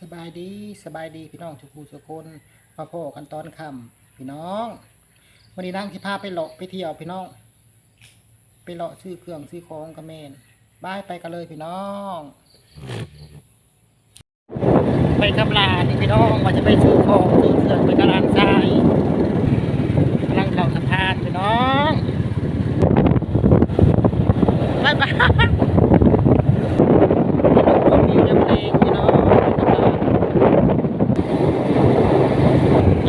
สบายดีสบายดีพี่น้องทุกผู้ทุกคนมาพ่อกันตอนค่ำพี่น้อง วันนี้นั่งที่พาไปเลาะไปเที่ยวพี่น้อง ไปเลาะซื้อเครื่องซื้อของกับแม่นบายไปกันเลยพี่น้อง ไปกับลานพี่น้องว่าจะไปซื้อของซื้อเครื่องไปตลาดทรายกำลังเข้าสะพานพี่น้องไปไปก็มีน้ำเพลงพี่น้อง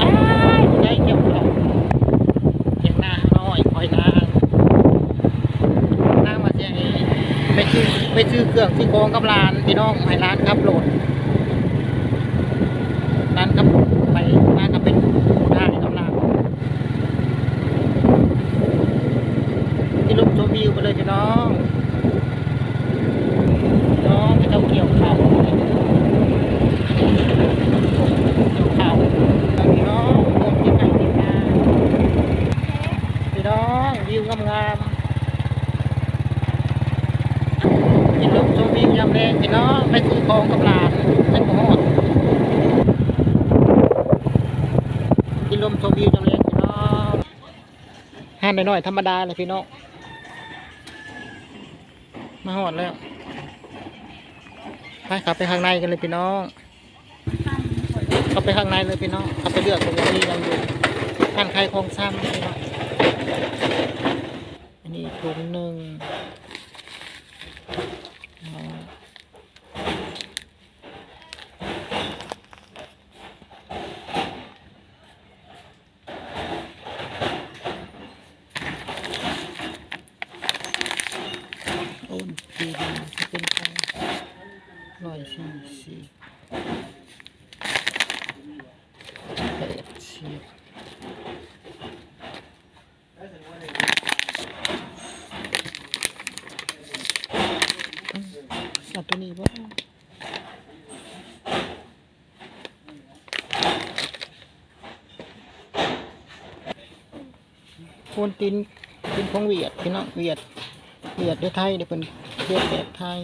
อ้ายได้เกี่ยวกับเกี่ยงหน้าน้อยคอยนางนางมาเสียงนี้ไปซื้อ ไปซื้อเครื่องที่โกงกับร้านพี่น้องให้ร้านขับรถร้านขับไปร้านก็เป็นผู้ได้กับร้านที่ลุกชว์วิวไปเลยพี่น้องน้องไม่ต้องเกี่ยวเขาเกี่ยวเขาพี่น้องผมที่หนที่นาพี่น้องวิวงามๆกินลมชมวิว ยามแรงพี่น้องไปซื้อของกับหลานเป็นหอดกินลมชมวิวยามแรงพี่น้องห้านน้อยๆธรรมดาเลยพี่น้องมาหอดแล้วไปขับไปข้างในกันเลยพี่น้องเขาไปข้างในเลยพี่น้องเขาไปเลือกตรงนี้ยังอยู่ท่านใครคงซ้ำพี่น้องอันนี้ถุงหนึ่งอ๋อโอนดีดีจะเป็นของ ร้อยสี่สิบแปดสิบอืมเอาตัวนี้บ่โคนตินเป็นของเวียดพี่น้องเวียดเวียดด้วยไทยเดี๋ยวเป็นเวียดแบบไทย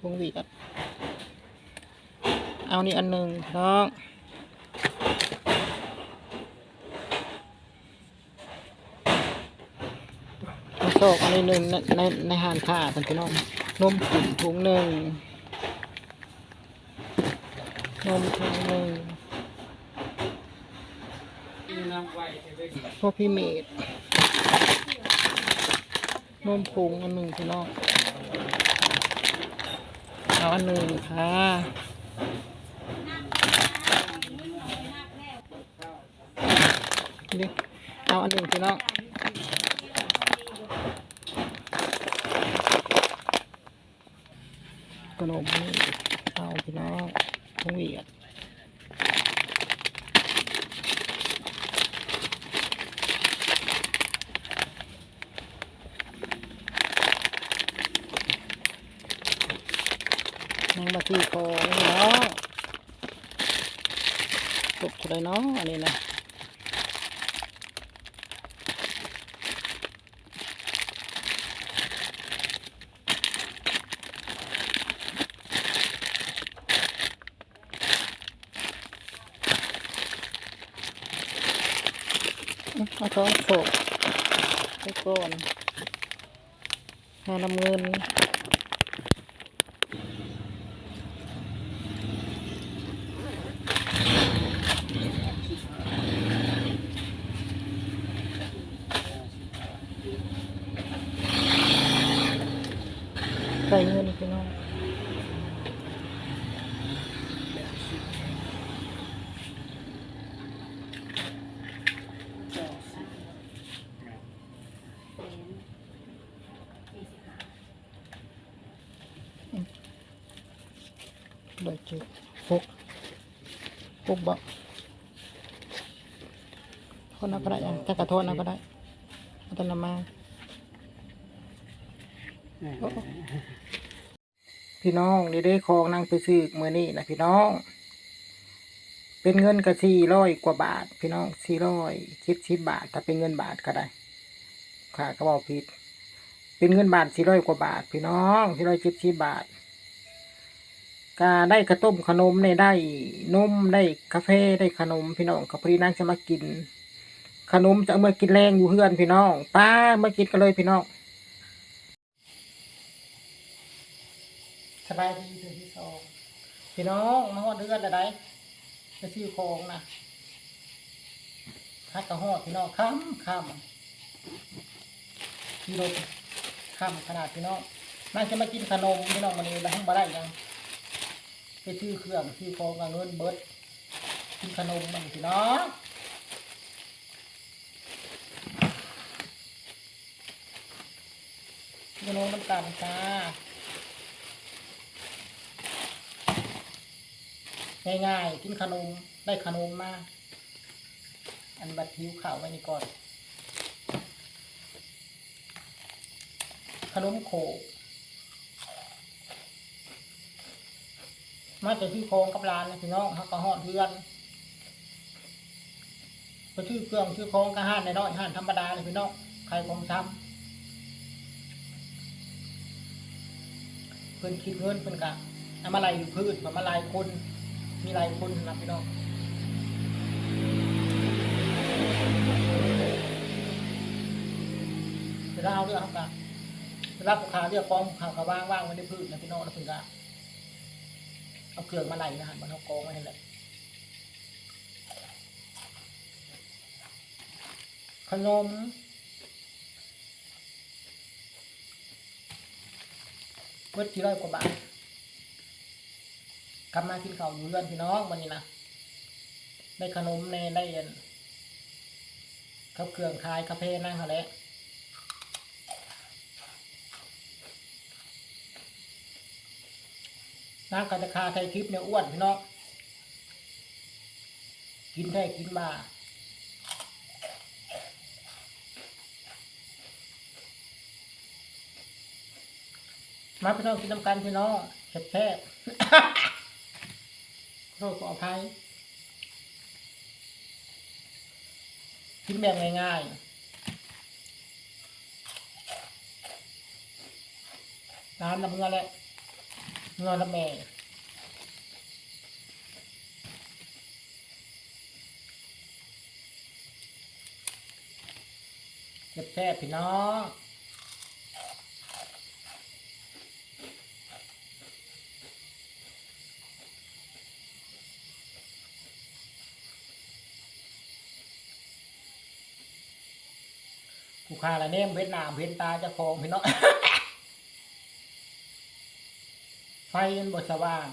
ของเวียด เอานี่อันหนึ่งน้องเอาโซกอันนี้หนึ่งในในในหานค่าเป็นพี่น้องนมขุ่นถุงหนึ่งนมถุงหนึ่ง พวกพี่เมดนมพุงอันหนึ่งพี่น้องเอาอันหนึ่งค่ะ นี่เอาอันหนึ่งพี่น้องขนมนี่เอาพี่น้องของเวียด นางบะทีโกนี่เนาะตกเท่าไรเนาะอันนี้นะเอาท้องโศกไปก่อนหาน้ำเงินใส่เงินพี่น้องโดยจุดพก พกบ่คนเอาก็ได้ยังจะกระโทษเอาก็ได้เอาตนมาพี่น้องได้ได้ของนางไปซื้อเมื่อนี้นะพี่น้อง เป็นเงินก็สี่ร้อยกว่าบาท พี่น้องสี่ร้อยคิดสิบบาท ถ้าเป็นเงินบาทก็ได้ค่ะก็บอกผิด เป็นเงินบาทสี่ร้อยกว่าบาท พี่น้องสี่ร้อยเจ็ดสิบบาท ก็ได้กระต้มขนมเนี่ยได้นมได้กาแฟได้ขนมพี่น้องกับพอดีนางจะมากิน ขนมจะเอามากินแรงอยู่เพื่อนพี่น้องป้ามากินกันเลยพี่น้องสบายดีเดือที่สองพี่น้องมาฮอดเดือนอะไรจะซื้อของนะฮักกระฮอดพี่น้องค้ำค้ำพี่รถค้ำขนาดพี่น้องนางจะมากินขนมพี่น้องวันนี้แล้วห้องบ่ได้ยัง ไปซื้อเครื่องซื้อของกับเงินเบิดกินขนมมันพี่น้องเมนูน้ำตาลจ้าง่ายๆกินขนมได้ขนมมาอันบัดทิวข่าวไว้นี่ก่อนขนมโข มาจากที่โครงกับร้านนะพี่น้องฮักกระหอดเพื่อนไปชื่อเครื่องชื่อโครงกระห้านในน้อยห้านธรรมดาเลยพี่น้องใครคงทำเพิ่อนคิดเงินเพิ่อนกะเอามาไล่อยู่พืชมามาไล่คน มีลายคนนะพี่น้องเวลาเอาเรื่องเขากะเวลาผู้ค้าเรียกกองผู้ค้าก็ว่างว่างไว้ในพืชนะพี่น้องแล้วเพิ่นกะ เอาเครื่องมาไล่นะฮะมันเอากองไว้ให้แหละขนมเบิดกี่ร้อยกว่าบาทกลับมากินข้าวอยู่เรื่อนพี่น้องวันนี้นะได้ขนมในได้เย็นข้าวเครื่องขายกาแฟนั่งเขาแหละ นั่งกันจะคาไทยคลิปเนี่ยอ้วนพี่น้องกินได้กินมามาพี่น้องกินน้ำกันพี่น้องแซ่บแซ่บโทษขออภัยกินแบบง่ายๆร้านน้ำเงือแหละ เงอน้ำแม่แซ่บแซ่บพี่น้องผู้ค้าละเนมเวียดนามเวียนตาจะคองพี่น้อง ไฟมันบดสว่าง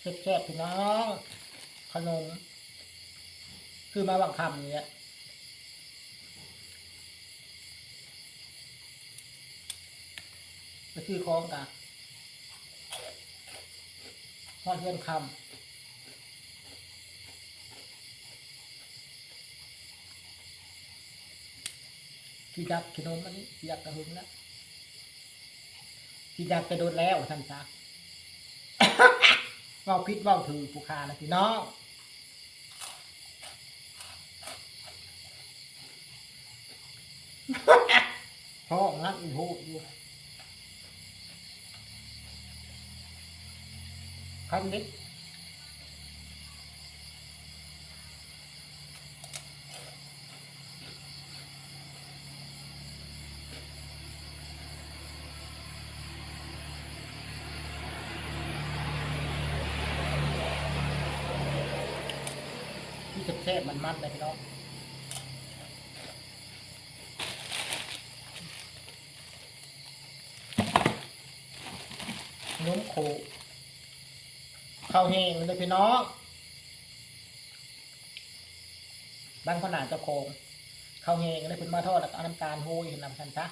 แซ่บๆพี่น้องขนม คือมาบางคำเนี้ยไปซื้อของกัน ฮอดเพื่อนคำที่ยักขนมอันนี้ที่ยักกระหึงแล้วที่ยักจะโดนแล้วท่านจ๊ะเว่าพิษว่าถือผู้คานะพี่น้องพ่องักอีโหอยู่ คันนิดที่จะแคบมันมันเลยพี่น้องนมโค ข้าวแห้งเลยพี่น้องบ้านขนาดเจ้าของข้าวแห้งเลยเพิ่นมาทอดแล้วเอาน้ำตาลโหยเห็นน้ำชันซะ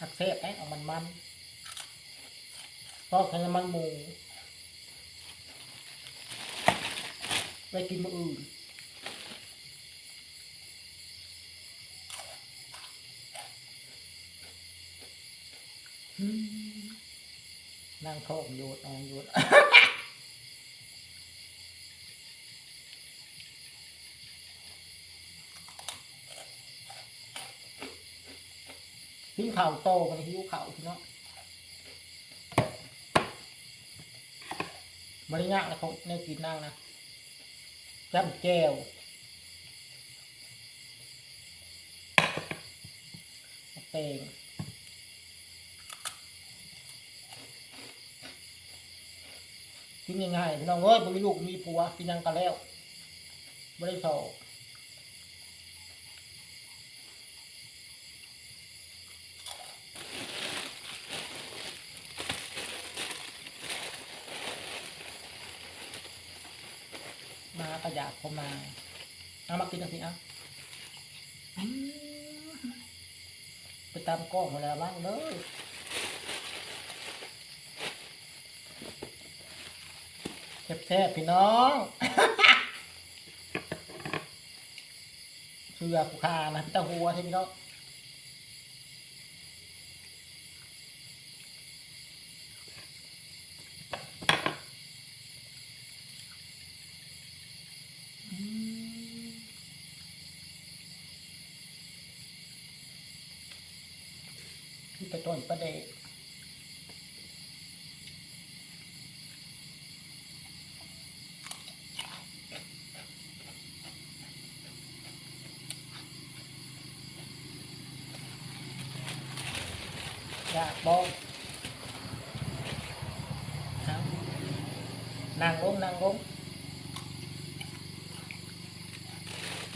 หักเศษไอ้เอามันมันทอดแค่น้ำมันหมูไปกินมื้ออื่นนั่งโทกโยดนอนโยด ทิ้งข่าโตมันหิวข่าวพี่น้องบริญากนะเขาในกินนั่งนะจ้ำแก้วเตงกินง่ายๆพี่น้องเอ้ยบ่มีลูกมีผัวกินยังกันแล้วไม่ได้ส มาก็อยากเขามาเอามากินกันสิเอาไปตามกล้องมาแล้วบ้างเลยแซ่บๆพี่น้องเสือผู้คานะพี่ตาหัวใช่ไหมเนาะ พี่ตะต้นประเดะอยากบอกเอานั่งลงนั่งลง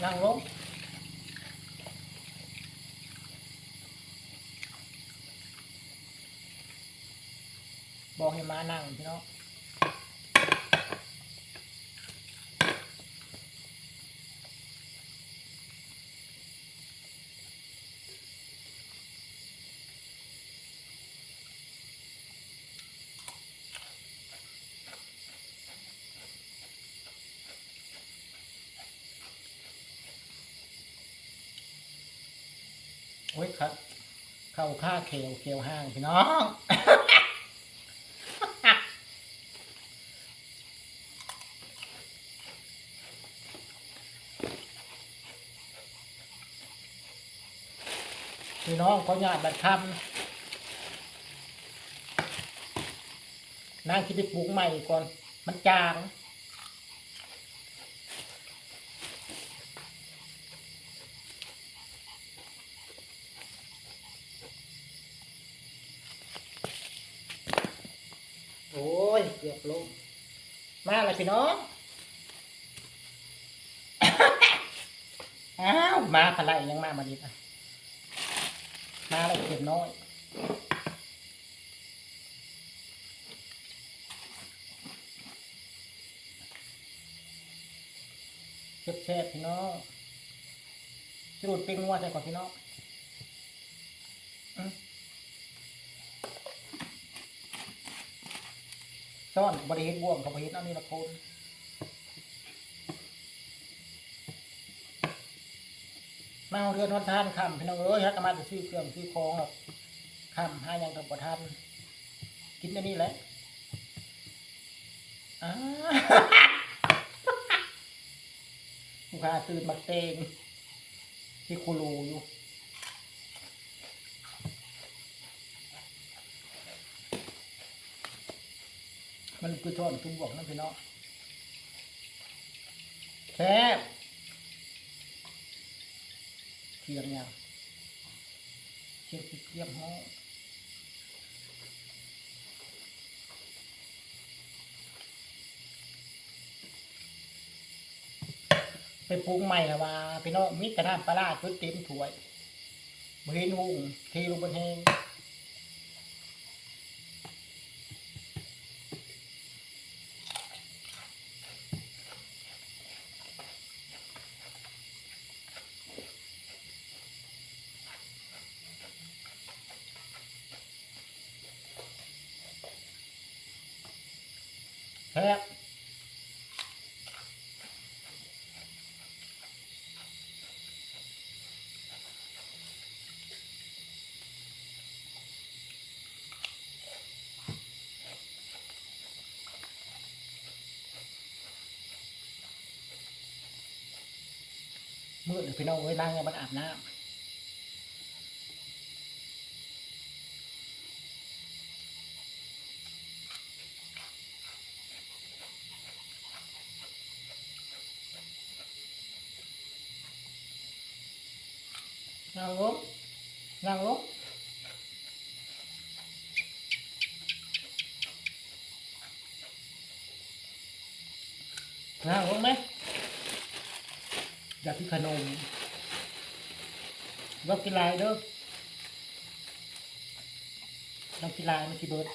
นั่งลง บอกให้มานั่งพี่น้องโอ้ยครับ เข้าค่าเขียวเขียวห้างพี่น้อง พี่น้องเขาหยาดบัดคำนางคิดไปปลูกใหม่ก่อน มันจางโอ้ยเกือบลงมาเลยพี่น้อง อ้าว มาพลายยังมามาดิอะ มาแล้วเก็บน้อยเก็บแช่พี่น้องสรุดป็นงัวใส่ก่อนพี่น้องซ่อนบริเวณบ่วงกับบริเวณอันนี้ละคน มาเอาเรือนวันทานคำพี่น้องเอ้ยฮักกมาจะซื้อเครื่องซื้อของหรอกคำห้ายังกับบ่ทันกินอันนี้แหละอ้าลูกค้าตื่นมาเตงที่คูรูอยู่มันคือทอดตุ้มบอกนั่นพี่น้องแซ่บ เทียมเนี่ยเชียงติดเทียมห้องไปปรุงใหม่ละว่าพี่น้องมิตรน้ำปลาร้าจนเต็มถ้วยบเห็นหุงเทลงบนแหง แซ่บมืดหรือพี่น้องเอ้ยนั่งมันอาบน้ำ นางลงนางลงนางลงไหมอยากกินขนมเรากินลายเด้อเรากินลายมันกินเบิด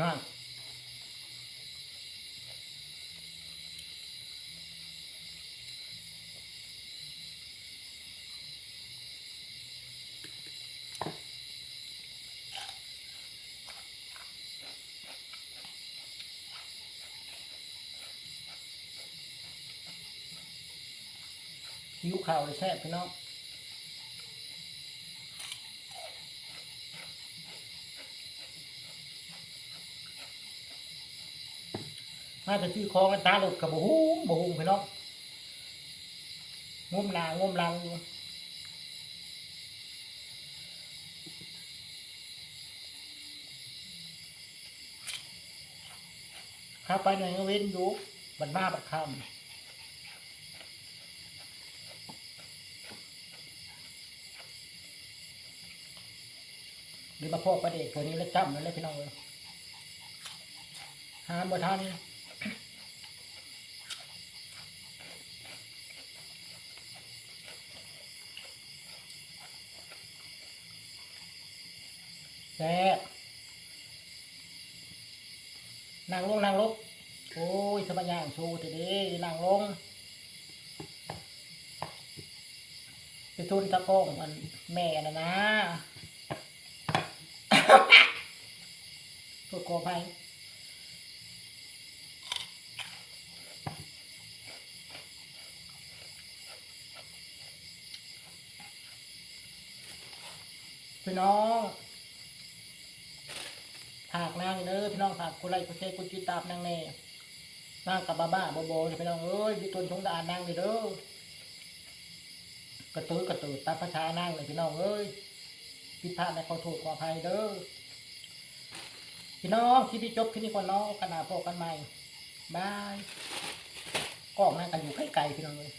นั่งหิวข่าวเลยแซ่บพี่น้อง มาจะซื้อของกันตาหลุดกับบ่ฮู้บ่ฮู้พี่น้องงมหน้างมหลังอยู่ข้าไปหน่อยก็เว้นอยู่บัดมาบัดคำเดี๋ยวมาพอกประเด็กตัวนี้แล้วจำนั่นเลยพี่น้องเลยหาบ่ทัน แซ่บนั่งลงนั่งลงโอ้ยสบายย่างโชว์เถอะเด้นั่งลงไปทุนตะโกงมันแม่นะนะตัวกไปพี่น้อง ผากนางเด้อพี่น้องผากคนไรคนเทคนจีตามนางแน่นางกับบ้าบ้าโบอบพี่น้องเอ้ยมีตนชงดานนางเลยเด้อกระตือกระตือตามพระชานางเลยพี่น้องเอ้ยพิดพลาดในขอโทษขออภัยเด้อพี่น้องคลิปนี้จบแค่นี้ก่อนเนาะกันหนาพอกันใหม่บายกล้องนั่งกันอยู่ไกลๆพี่น้องเลย